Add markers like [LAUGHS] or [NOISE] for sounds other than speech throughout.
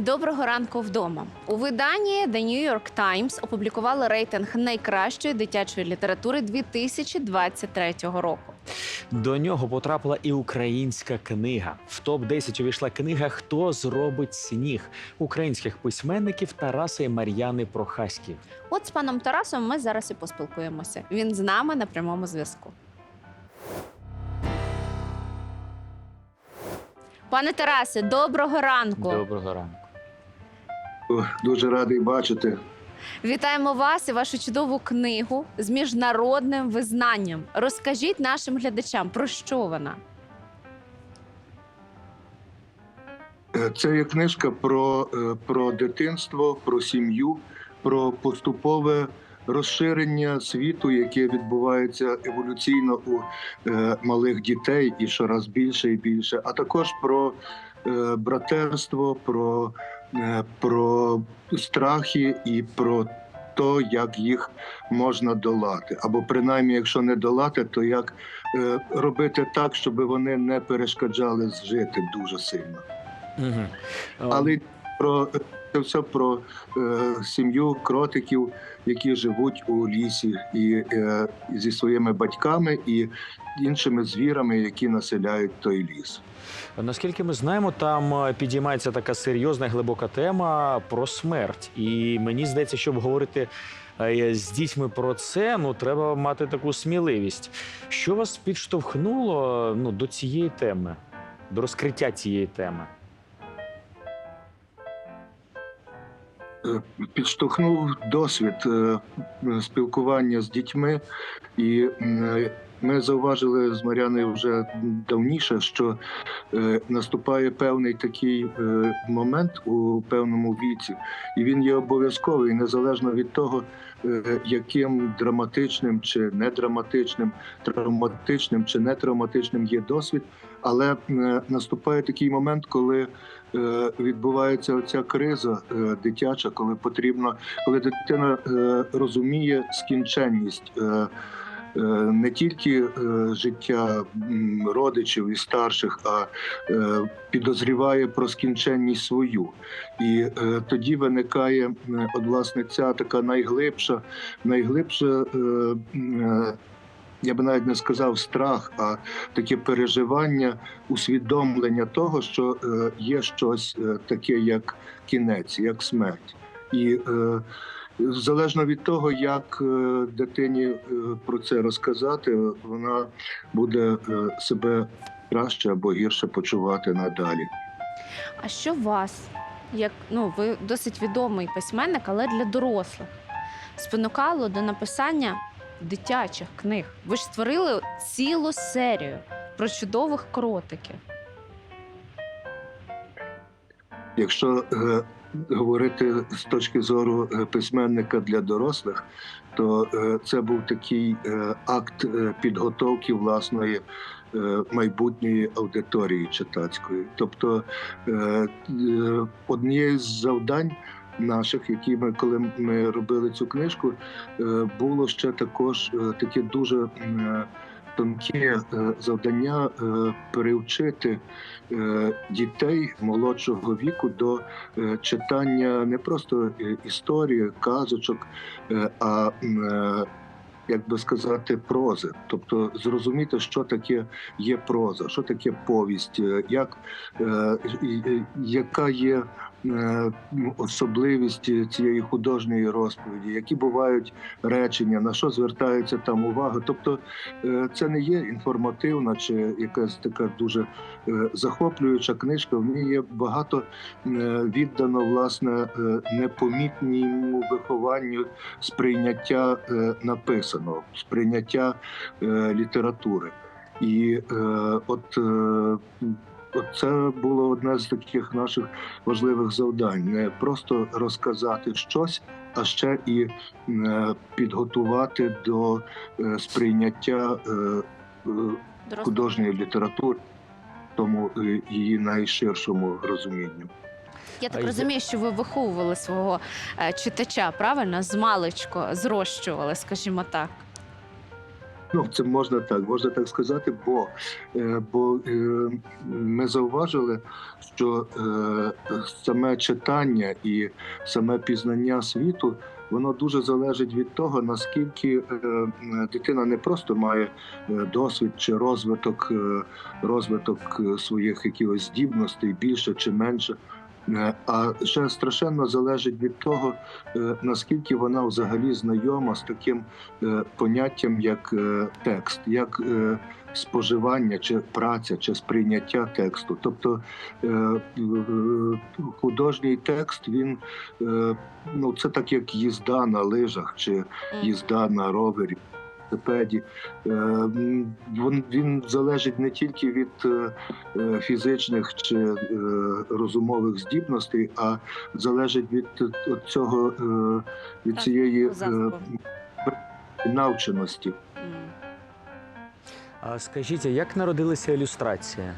Доброго ранку вдома. У виданні The New York Times опублікували рейтинг найкращої дитячої літератури 2023 року. До нього потрапила і українська книга. В топ 10 увійшла книга Хто зробить сніг українських письменників Тараса і Мар'яни Прохаськів. От з паном Тарасом ми зараз і поспілкуємося. Він з нами на прямому зв'язку. Пане Тарасе, доброго ранку. Доброго ранку. Дуже радий бачити. Вітаємо вас і вашу чудову книгу з міжнародним визнанням. Розкажіть нашим глядачам, про що вона? Е, Це є книжка про, е, про дитинство, про сім'ю, про поступове розширення світу, яке відбувається еволюційно у е, малих дітей і щораз більше і більше, а також про е, братерство, про, про страхи і про то, як їх можна долати, або принаймні, якщо не долати, то як е, робити так, щоб вони не перешкоджали жити дуже сильно. Угу. Але про це все про е, сім'ю кротиків, які живуть у лісі, і е, зі своїми батьками і іншими звірами, які населяють той ліс. Наскільки ми знаємо, там е, підіймається така серйозна глибока тема про смерть. І мені здається, щоб говорити е, з дітьми про це, ну треба мати таку сміливість. Що вас підштовхнуло ну, до цієї теми, до розкриття цієї теми? Підштовхнув досвід е, спілкування з дітьми, і е, ми зауважили з Маряною вже давніше, що е, наступає певний такий е, момент у певному віці, і він є обов'язковий, незалежно від того, е, яким драматичним чи недраматичним, травматичним чи нетравматичним є досвід. Але е, наступає такий момент, коли е, відбувається оця криза е, дитяча, коли потрібно, коли дитина е, розуміє скінченність. Е, не тільки життя родичів і старших, а підозріває про скінченність свою. І тоді виникає от, власне ця така найглибша, найглибша. Я би навіть не сказав страх, а таке переживання, усвідомлення того, що е, є щось е, таке, як кінець, як смерть. І е, залежно від того, як е, дитині про це розказати, вона буде себе краще або гірше почувати надалі. А що вас, як ну ви досить відомий письменник, але для дорослих, спонукало до написання дитячих книг? Ви ж створили цілу серію про чудових кротиків. Якщо е, говорити з точки зору е, письменника для дорослих, то е, це був такий е, акт е, підготовки власної е, майбутньої аудиторії читацької. Тобто однією з завдань. Наших, які ми, коли ми робили цю книжку, е, було ще також е, таке дуже е, тонке завдання перевчити дітей молодшого віку до читання не просто історії, казочок, а як би сказати, прози, тобто зрозуміти, що таке є проза, що таке повість, як, е, яка є особливість цієї художньої розповіді, які бувають речення, на що звертається там увага. Тобто е, це не є інформативна чи якась така дуже е, захоплююча книжка. В ній є багато е, віддано власне е, непомітному вихованню сприйняття е, написаного, сприйняття е, літератури. І е, от, е, це було одне з таких наших важливих завдань: не просто розказати щось, а ще і е, підготувати до е, сприйняття е, художньої літератури, тому її найширшому розумінню. Я так розумію, що ви виховували свого читача, правильно? З маличку зрощували, скажімо так. Ну, це можна так, можна так сказати, бо, е, бо е, ми зауважили, що е, саме читання і саме пізнання світу. Воно дуже залежить від того, наскільки дитина не просто має досвід чи розвиток, розвиток своїх якихось здібностей більше чи менше. Е, А ще страшенно залежить від того, е, наскільки вона взагалі знайома з таким е, поняттям, як текст, як споживання чи праця, чи сприйняття тексту. Тобто художній текст він ну це так як їзда на лижах чи їзда на ровері. Велосипеді. Е, Він, він залежить не тільки від е, е, фізичних чи розумових здібностей, а залежить від цього від цієї навченості. А скажіть, як народилася ілюстрація?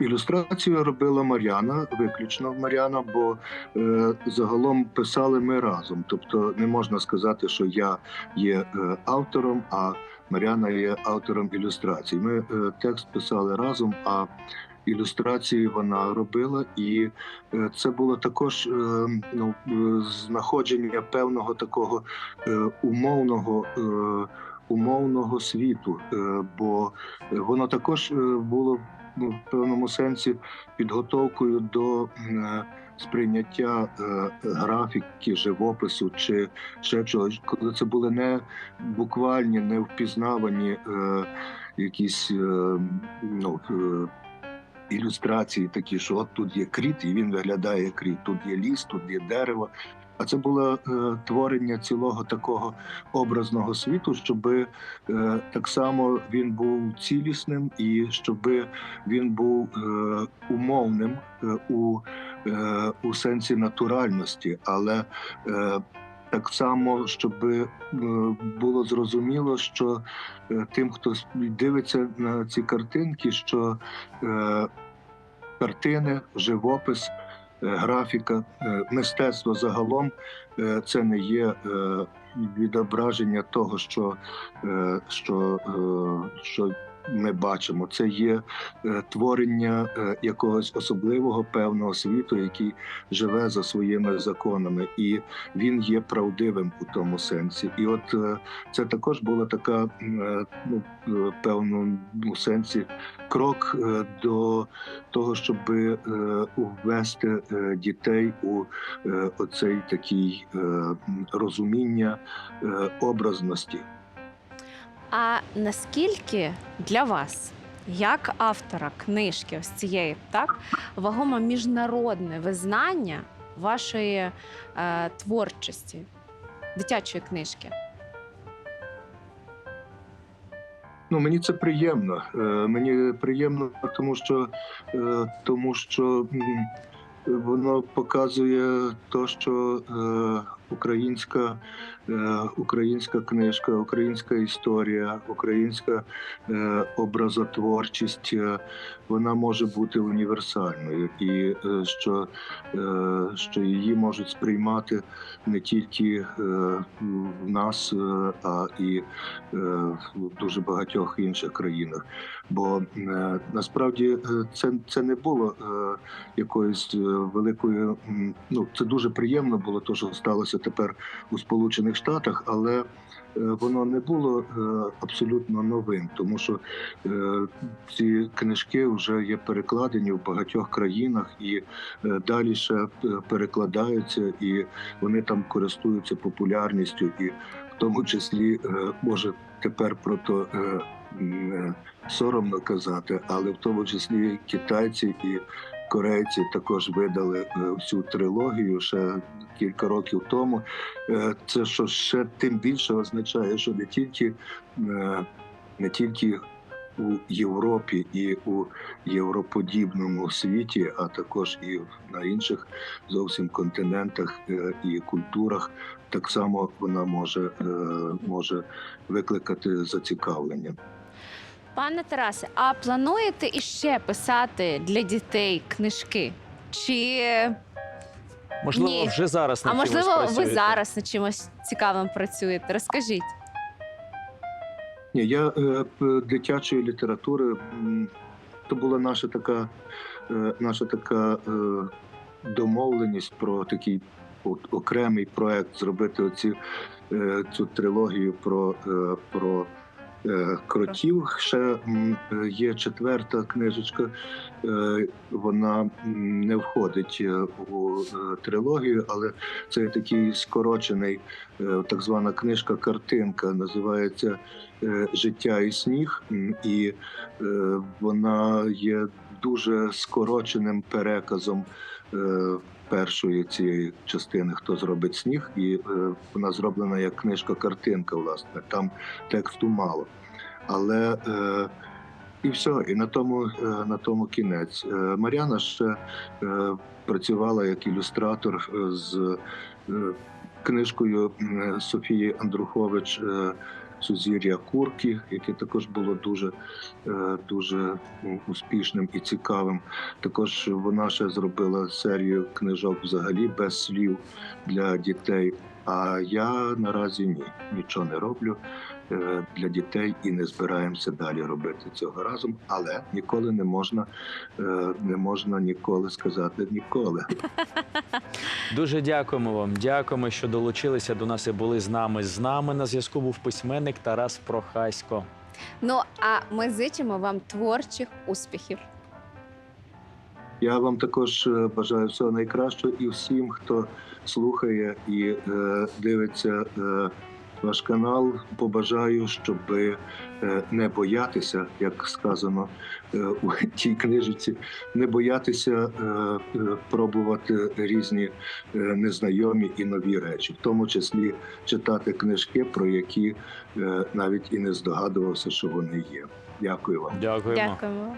Ілюстрацію робила Мар'яна, виключно Мар'яна, бо е, загалом писали ми разом. Тобто не можна сказати, що я є е, автором, а Мар'яна є автором ілюстрацій. Ми е, текст писали разом, а ілюстрації вона робила, і е, це було також е, ну, е, знаходження певного такого е, умовного. Е, Умовного світу, е, бо воно також е, було ну, в певному сенсі підготовкою до е, сприйняття е, графіки, живопису чи ще чогось, коли це були не буквальні, не впізнавані е, якісь ну, ілюстрації, такі, що от тут є кріт, і він виглядає кріт, тут є ліс, тут є дерево. А це було е, творення цілого такого образного світу, щоб е, так само він був цілісним і щоб він був е, умовним у, у сенсі натуральності, але так само, щоб було зрозуміло, що тим, хто дивиться на ці картинки, що картини, живопис, графіка, е, мистецтво загалом е, це не є е, відображення того, що, е, що, е, що ми бачимо. Це є е, творення е, якогось особливого певного світу, який живе за своїми законами, і він є правдивим у тому сенсі. І от е, це також була така ну, певному сенсі крок до того, щоб ввести дітей у оцей такий розуміння образності. А наскільки для вас, як автора книжки, ось цієї, так, вагомо міжнародне визнання вашої е, творчості, дитячої книжки? Ну, мені це приємно. Е, Мені приємно, тому що, е, тому що м, воно показує то, що е, українська, е, українська книжка, українська історія, українська е, образотворчість, е, вона може бути універсальною, і що, що її можуть сприймати не тільки в нас, а і в дуже багатьох інших країнах. Бо насправді це, це не було якоюсь великою. Ну це дуже приємно було, то що сталося тепер у Сполучених Штатах, але е, воно не було е, абсолютно новим, тому що е, ці книжки вже є перекладені в багатьох країнах і далі ще перекладаються, і вони там користуються популярністю, і в тому числі може тепер про то. Соромно казати, але в тому числі китайці і корейці також видали е, всю трилогію ще кілька років тому. Е, Це що ще тим більше означає, що не тільки е, не тільки у Європі і у європодібному світі, а також і на інших зовсім континентах і культурах, так само вона може, може викликати зацікавлення. Пане Тарасе, а плануєте іще писати для дітей книжки? Чи Можливо, Ні. вже зараз А над чимось можливо, ви працюєте? зараз над чимось цікавим працюєте? Розкажіть. Ні, я е, п- дитячої літератури м, то була наша така, е, наша така е, домовленість про такий от, окремий проект зробити оці, е, цю трилогію про, е, про кротів. Ще е, є четверта книжечка. Е, вона не входить е, у е, трилогію, але це такий скорочений, е, так звана книжка-картинка. Називається е, Життя і сніг, і е, вона є дуже скороченим переказом е, першої цієї частини Хто зробить сніг, і е, вона зроблена як книжка-картинка, власне. Там тексту мало. Але е, і все, і на тому, е, на тому кінець. Мар'яна ще працювала як ілюстратор з книжкою Софії Андрухович Сузір'я Курки, яке також було дуже, е, дуже успішним і цікавим. Також вона ще зробила серію книжок взагалі без слів для дітей. А я наразі ні, нічого не роблю для дітей і не збираємося далі робити цього разом. Але ніколи не можна, е, не можна ніколи сказати ніколи. [LAUGHS] Дуже дякуємо вам. Дякуємо, що долучилися до нас і були з нами. З нами на зв'язку був письменник Тарас Прохасько. Ну а ми зичимо вам творчих успіхів. Я вам також е, бажаю всього найкращого і всім, хто слухає і е, дивиться е, ваш канал. Побажаю, щоб е, не боятися, як сказано е, у тій книжці, не боятися е, пробувати різні незнайомі і нові речі, в тому числі читати книжки, про які навіть і не здогадувався, що вони є. Дякую вам. Дякуємо. Дякуємо.